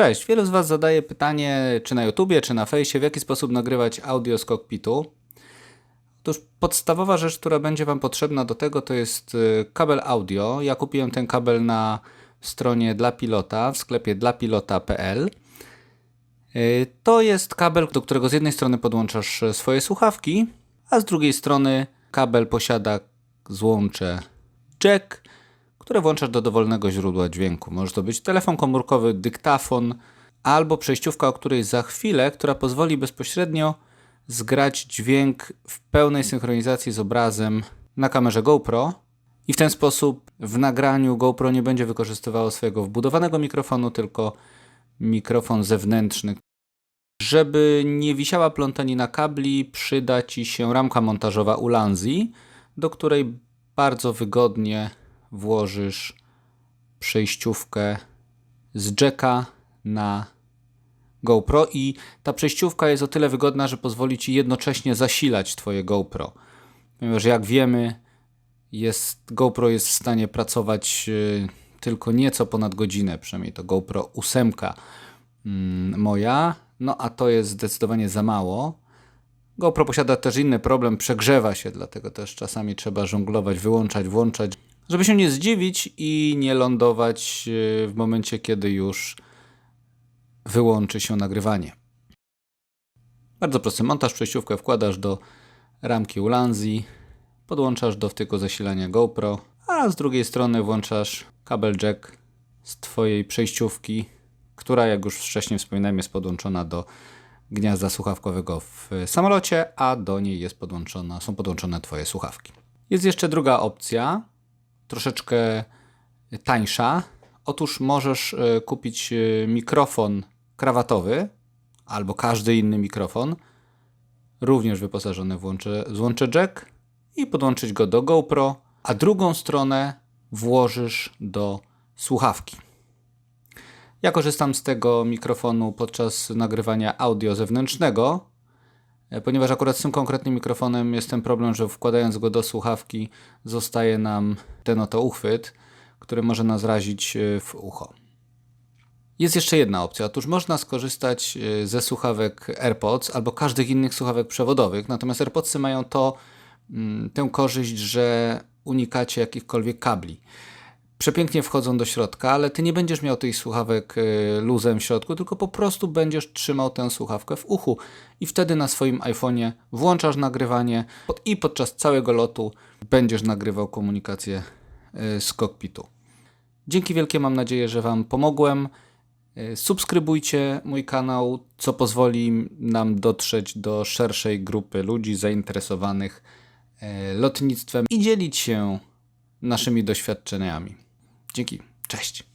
Cześć, wielu z Was zadaje pytanie, czy na YouTubie, czy na fejsie, w jaki sposób nagrywać audio z kokpitu. Otóż podstawowa rzecz, która będzie Wam potrzebna do tego, to jest y, kabel audio. Ja kupiłem ten kabel na stronie dla pilota, w sklepie dlapilota.pl. Y, To jest kabel, do którego z jednej strony podłączasz e, swoje słuchawki, a z drugiej strony kabel posiada złącze jack, które włączasz do dowolnego źródła dźwięku. Może to być telefon komórkowy, dyktafon albo przejściówka, o której za chwilę, która pozwoli bezpośrednio zgrać dźwięk w pełnej synchronizacji z obrazem na kamerze GoPro. I w ten sposób w nagraniu GoPro nie będzie wykorzystywało swojego wbudowanego mikrofonu, tylko mikrofon zewnętrzny. Żeby nie wisiała plątanina kabli, przyda Ci się ramka montażowa Ulanzi, do której bardzo wygodnie włożysz przejściówkę z jacka na GoPro i ta przejściówka jest o tyle wygodna, że pozwoli Ci jednocześnie zasilać Twoje GoPro. Ponieważ jak wiemy, jest, GoPro jest w stanie pracować y, tylko nieco ponad godzinę, przynajmniej to GoPro 8 mm, moja, no a to jest zdecydowanie za mało. GoPro posiada też inny problem, przegrzewa się, dlatego też czasami trzeba żonglować, wyłączać, włączać, żeby się nie zdziwić i nie lądować y, w momencie, kiedy już wyłączy się nagrywanie. Bardzo prosty montaż, przejściówkę wkładasz do ramki Ulanzi, podłączasz do wtyku zasilania GoPro, a z drugiej strony włączasz kabel jack z Twojej przejściówki, która jak już wcześniej wspominałem jest podłączona do gniazda słuchawkowego w samolocie, a do niej jest podłączona, są podłączone Twoje słuchawki. Jest jeszcze druga opcja, troszeczkę tańsza. Otóż możesz e, kupić e, mikrofon krawatowy albo każdy inny mikrofon, również wyposażony w łącze, złącze jack i podłączyć go do GoPro, a drugą stronę włożysz do słuchawki. Ja korzystam z tego mikrofonu podczas nagrywania audio zewnętrznego, ponieważ akurat z tym konkretnym mikrofonem jest ten problem, że wkładając go do słuchawki zostaje nam ten oto uchwyt, który może nas razić e, w ucho. Jest jeszcze jedna opcja. Otóż można skorzystać e, ze słuchawek AirPods albo każdych innych słuchawek przewodowych. Natomiast AirPodsy mają to, mm, tę korzyść, że unikacie jakichkolwiek kabli. Przepięknie wchodzą do środka, ale ty nie będziesz miał tych słuchawek e, luzem w środku, tylko po prostu będziesz trzymał tę słuchawkę w uchu i wtedy na swoim iPhone'ie włączasz nagrywanie i podczas całego lotu będziesz nagrywał komunikację e, z kokpitu. Dzięki wielkie, mam nadzieję, że Wam pomogłem. E, Subskrybujcie mój kanał, co pozwoli nam dotrzeć do szerszej grupy ludzi zainteresowanych lotnictwem i dzielić się naszymi doświadczeniami. Dzięki, cześć.